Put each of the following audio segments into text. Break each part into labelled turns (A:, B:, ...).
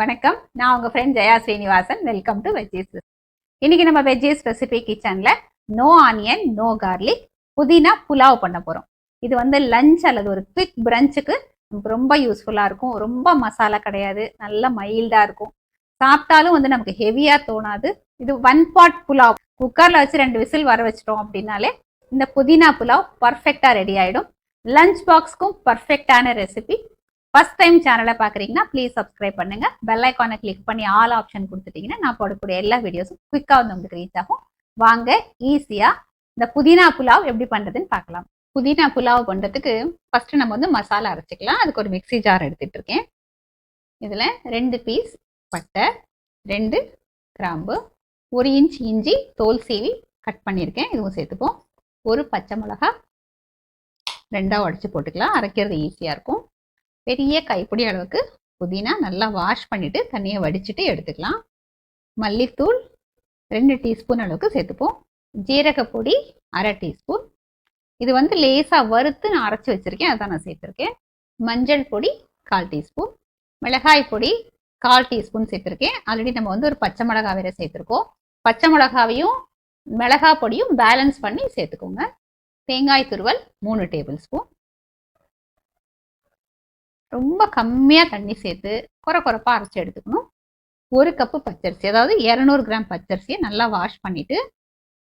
A: வணக்கம். நான் உங்க friend Jaya Srinivasan. Welcome to veggies இன்னைக்கு நம்ம வெஜ்ஜீஸ் ரெசிபி கிச்சன்ல no onion no garlic pudina pulao பண்ண போறோம். இது வந்து லஞ்ச் அல்லது ஒரு குவிக் பிரஞ்சுக்கு நமக்கு ரொம்ப யூஸ்ஃபுல்லா இருக்கும். ரொம்ப மசாலா கிடையாது. நல்ல மைல்டா இருக்கும். சாப்பிட்டாலும் வந்து நமக்கு ஹெவியா தோணாது. இது ஒன் பாட் புலாவ். குக்கர்ல வச்சு ரெண்டு விசில் வர வச்சிட்டோம் அப்படின்னாலே இந்த புதினா புலாவ் பர்ஃபெக்டா ரெடி ஆயிடும். லஞ்ச் பாக்ஸ்க்கும் பர்ஃபெக்டான ரெசிபி ஃபர்ஸ்ட் டைம் சேனலை பார்க்குறீங்கன்னா ப்ளீஸ் சப்ஸ்கிரைப் பண்ணுங்க. பெல் ஐக்கானை கிளிக் பண்ணி ஆல் ஆப்ஷன் கொடுத்துட்டீங்கன்னா நான் போடக்கூடிய எல்லா வீடியோஸும் குயிக்காக வந்து உங்களுக்கு ரீச் ஆகும். வாங்க ஈஸியாக இந்த புதினா புலாவ் எப்படி பண்ணுறதுன்னு பார்க்கலாம். புதினா புலாவ் பண்ணுறதுக்கு ஃபர்ஸ்ட் நம்ம வந்து மசாலா அரைச்சிக்கலாம். அதுக்கு ஒரு மிக்ஸி ஜார் எடுத்துகிட்டு இருக்கேன். இதில் ரெண்டு பீஸ் பட்டை ரெண்டு கிராம்பு ஒரு இன்ச் இஞ்சி தோல் சீவி கட் பண்ணியிருக்கேன். இதுவும் சேர்த்துப்போம். ஒரு பச்சை மிளகா ரெண்டாக உடச்சி போட்டுக்கலாம். அரைக்கிறது ஈஸியாக இருக்கும். பெரிய கைப்பிடி அளவுக்கு புதினா நல்லா வாஷ் பண்ணிவிட்டு தண்ணியை வடிச்சிட்டு எடுத்துக்கலாம். மல்லித்தூள் ரெண்டு டீஸ்பூன் அளவுக்கு சேர்த்துப்போம். ஜீரகப்பொடி அரை டீஸ்பூன். இது வந்து லேசாக வறுத்து நான் அரைச்சி வச்சுருக்கேன் அதான் நான் சேர்த்துருக்கேன். மஞ்சள் பொடி கால் டீஸ்பூன். மிளகாய் பொடி கால் டீஸ்பூன் சேர்த்துருக்கேன். ஆல்ரெடி நம்ம வந்து ஒரு பச்சை மிளகா வேற சேர்த்துருக்கோம். பச்சை மிளகாவையும் மிளகா பொடியும் பேலன்ஸ் பண்ணி சேர்த்துக்கோங்க. தேங்காய் துருவல் மூணு டேபிள் ஸ்பூன். ரொம்ப கம்மியாக தண்ணி சேர்த்து குறை குறைப்பாக அரைச்சி எடுத்துக்கணும். ஒரு கப்பு பச்சரிசி அதாவது இரநூறு கிராம் பச்சரிசியை நல்லா வாஷ் பண்ணிவிட்டு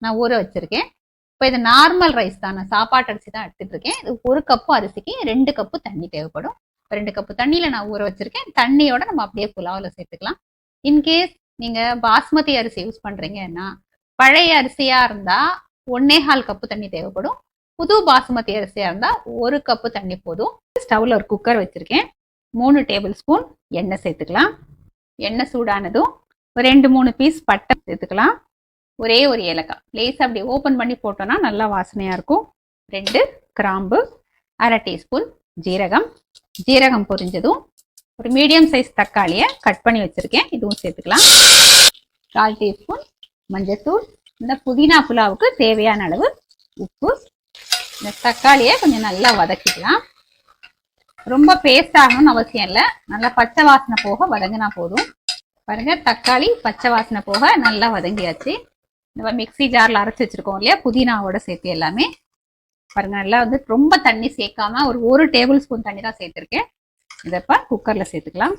A: நான் ஊற வச்சிருக்கேன். இப்போ இது நார்மல் ரைஸ் தான் நான் சாப்பாட்டு அரிசி தான் எடுத்துட்டு இருக்கேன். இது ஒரு கப்பு அரிசிக்கு ரெண்டு கப்பு தண்ணி தேவைப்படும். ரெண்டு கப்பு தண்ணியில் நான் ஊற வச்சுருக்கேன். தண்ணியோட நம்ம அப்படியே புலாவில் சேர்த்துக்கலாம். இன்கேஸ் நீங்கள் பாஸ்மதி அரிசி யூஸ் பண்ணுறீங்கன்னா பழைய அரிசியாக இருந்தால் ஒன்னே கால் கப்பு தண்ணி தேவைப்படும். புது பாசுமதி அரிசியாக இருந்தால் ஒரு கப்பு தண்ணி போதும். ஸ்டவ்வில் ஒரு குக்கர் வச்சுருக்கேன். மூணு டேபிள் ஸ்பூன் எண்ணெய் சேர்த்துக்கலாம். எண்ணெய் சூடானதும் ஒரு ரெண்டு மூணு பீஸ் பட்டை சேர்த்துக்கலாம். ஒரே ஒரு ஏலக்காய். லேஸ் அப்படி ஓப்பன் பண்ணி போட்டோன்னா நல்லா வாசனையாக இருக்கும். ரெண்டு கிராம்பு அரை டீஸ்பூன் ஜீரகம். ஜீரகம் பொரிஞ்சதும் ஒரு மீடியம் சைஸ் தக்காளியை கட் பண்ணி வச்சுருக்கேன். இதுவும் சேர்த்துக்கலாம். கால் டீஸ்பூன் மஞ்சத்தூள். இந்த புதினா புலாவுக்கு தேவையான அளவு உப்பு இந்த தக்காளியை கொஞ்சம் நல்லா வதக்கிக்கலாம். ரொம்ப பேஸ்ட் ஆகணும்னு அவசியம் இல்லை. நல்லா பச்சை வாசனை போக வதங்கினா போதும். பாருங்க தக்காளி பச்சை வாசனை போக நல்லா வதங்கியாச்சு. நம்ம மிக்ஸி ஜாரில் அரைச்சி வச்சிருக்கோம் இல்லையா? புதினாவோட சேர்த்து எல்லாமே. பாருங்க நல்லா வந்து ரொம்ப தண்ணி சேர்க்காம ஒரு ஒரு டேபிள் ஸ்பூன் தண்ணி தான் சேர்த்துருக்கேன். இதப்போ குக்கரில் சேர்த்துக்கலாம்.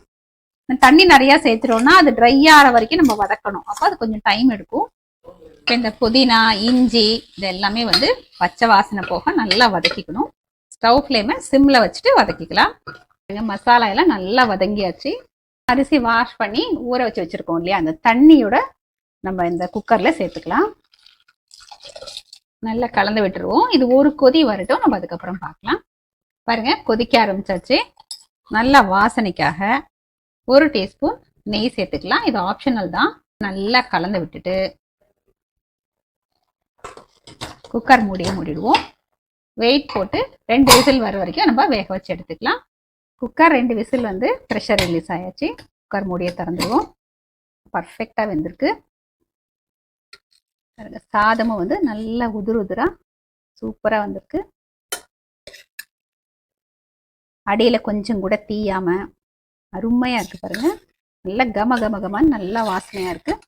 A: தண்ணி நிறையா சேர்த்துட்டோம்னா அது ட்ரை ஆகிற வரைக்கும் நம்ம வதக்கணும். அப்போ அது கொஞ்சம் டைம் எடுக்கும். இப்போ இந்த புதினா இஞ்சி இது எல்லாமே வந்து பச்சை வாசனை போக நல்லா வதக்கிக்கணும். ஸ்டவ் ஃப்ளேமை சிம்மில் வச்சுட்டு வதக்கிக்கலாம். மசாலா எல்லாம் நல்லா வதங்கியாச்சு. அரிசி வாஷ் பண்ணி ஊற வச்சு வச்சுருக்கோம் இல்லையா? அந்த தண்ணியோட நம்ம இந்த குக்கரில் சேர்த்துக்கலாம். நல்லா கலந்து விட்டுருவோம். இது ஒரு கொதி வரட்டும். நம்ம அதுக்கப்புறம் பார்க்கலாம். பாருங்க கொதிக்க ஆரம்பிச்சாச்சு. நல்லா வாசனைக்காக ஒரு டீஸ்பூன் நெய் சேர்த்துக்கலாம். இது ஆப்ஷனல் தான். நல்லா கலந்து விட்டுட்டு குக்கர் மூடியை மூடிடுவோம். வெயிட் போட்டு ரெண்டு விசில் வர வரைக்கும் நம்ம வேக வச்சு எடுத்துக்கலாம். குக்கர் ரெண்டு விசில் வந்து ப்ரெஷர் ரிலீஸ் ஆயாச்சு. குக்கர் மூடியை திறந்துடுவோம் பர்ஃபெக்டாக வெந்திருக்கு. சாதமும் வந்து நல்லா உதிர் உதிராக சூப்பராக வந்திருக்கு. அடியில் கொஞ்சம் கூட தீயாமல் அருமையாக இருக்குது பாருங்கள் நல்லா கம கம கமன்னு நல்லா வாசனையாக இருக்குது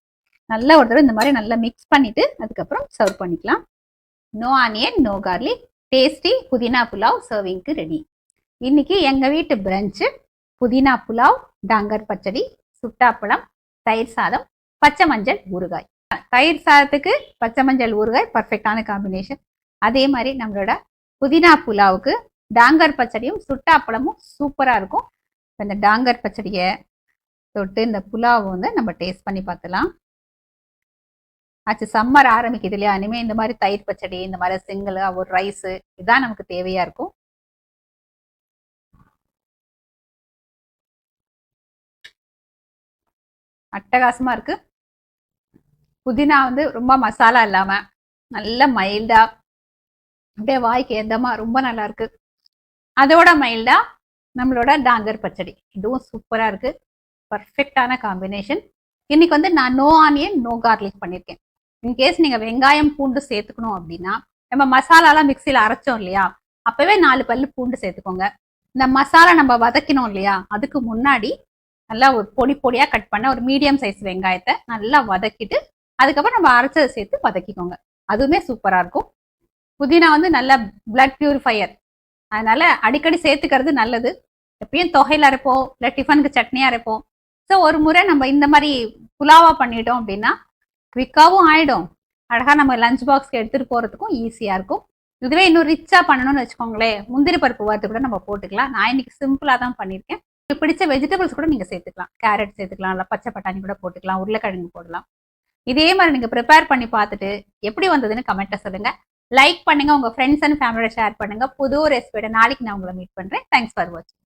A: நல்லா ஒரு தடவை இந்த மாதிரி நல்லா மிக்ஸ் பண்ணிவிட்டு அதுக்கப்புறம் சர்வ் பண்ணிக்கலாம். No onion no garlic tasty pudina pulao சர்விங்க்கு ready இன்னைக்கு எங்கள் வீட்டு பிரஞ்சு புதினா புலாவ் டாங்கர் பச்சடி சுட்டாப்பழம் தயிர் சாதம் பச்சை மஞ்சள் ஊறுகாய். தயிர் சாதத்துக்கு பச்சை மஞ்சள் ஊறுகாய் பர்ஃபெக்டான காம்பினேஷன் அதே மாதிரி நம்மளோட புதினா புலாவுக்கு டாங்கர் பச்சடியும் சுட்டாப்பழமும் சூப்பராக இருக்கும். இந்த டாங்கர் பச்சடியை தொட்டு இந்த புலாவை வந்து நம்ம டேஸ்ட் பண்ணி பார்த்துலாம். ஆச்சு சம்மர் ஆரம்பிக்குது இல்லையா? இனிமேல் இந்த மாதிரி தயிர் பச்சடி இந்த மாதிரி சிங்கிள் ஒரு ரைஸு இதுதான் நமக்கு தேவையா இருக்கும். அட்டகாசமா இருக்கு. புதினா வந்து ரொம்ப மசாலா இல்லாம நல்ல மைல்டா அப்படியே வாய்க்கு எந்தமா ரொம்ப நல்லா இருக்கு. அதோட மைல்டா நம்மளோட டாங்கர் பச்சடி. இதுவும் சூப்பரா இருக்கு. பர்ஃபெக்டான காம்பினேஷன் இன்னைக்கு வந்து நான் நோ ஆனியன் நோ கார்லிக் பண்ணியிருக்கேன் இன்கேஸ் நீங்கள் வெங்காயம் பூண்டு சேர்த்துக்கணும் அப்படின்னா நம்ம மசாலாலாம் மிக்சியில் அரைச்சோம் இல்லையா? அப்போவே நாலு பல்லு பூண்டு சேர்த்துக்கோங்க. இந்த மசாலா நம்ம வதக்கினோம் இல்லையா? அதுக்கு முன்னாடி நல்லா ஒரு பொடி பொடியாக கட் பண்ண ஒரு மீடியம் சைஸ் வெங்காயத்தை நல்லா வதக்கிட்டு அதுக்கப்புறம் நம்ம அரைச்சதை சேர்த்து வதக்கிக்கோங்க. அதுவுமே சூப்பராக இருக்கும். புதினா வந்து நல்ல பிளட் பியூரிஃபையர் அதனால அடிக்கடி சேர்த்துக்கிறது நல்லது. எப்பயும் தொகையில் அரைப்போம் இல்லை டிஃபனுக்கு சட்னியாக அரைப்போம். ஸோ ஒரு முறை நம்ம இந்த மாதிரி புலாவா பண்ணிட்டோம் அப்படின்னா குவிக்காவும் ஆயிடும். அழகா நம்ம லஞ்ச் பாக்ஸ்க்கு எடுத்துகிட்டு போகிறதுக்கும் ஈஸியாக இருக்கும். இதுவே இன்னும் ரிச்சாக பண்ணணும்னு வச்சுக்கோங்களேன் முந்திரி பருப்பு வறுத்து கூட நம்ம போட்டுக்கலாம். நான் இன்னைக்கு சிம்பிளாக தான் பண்ணியிருக்கேன். உங்களுக்கு பிடிச்ச வெஜிடபிள்ஸ் கூட நீங்கள் சேர்த்துக்கலாம். கேரட் சேர்த்துக்கலாம் இல்லை பச்சை பட்டாணி கூட போட்டுக்கலாம் உருளைக்கிழங்கு போடலாம். இதே மாதிரி நீங்கள் ப்ரிப்பேர் பண்ணி பார்த்துட்டு எப்படி வந்ததுன்னு கமெண்ட்டை சொல்லுங்க. லைக் பண்ணுங்கள் உங்கள் ஃப்ரெண்ட்ஸ் அண்ட் ஃபேமிலியோட ஷேர் பண்ணுங்க. புது ரெசிபியோட நாளைக்கு நான் உங்களை மீட் பண்ணுறேன் தேங்க்ஸ் ஃபார் வாட்சிங்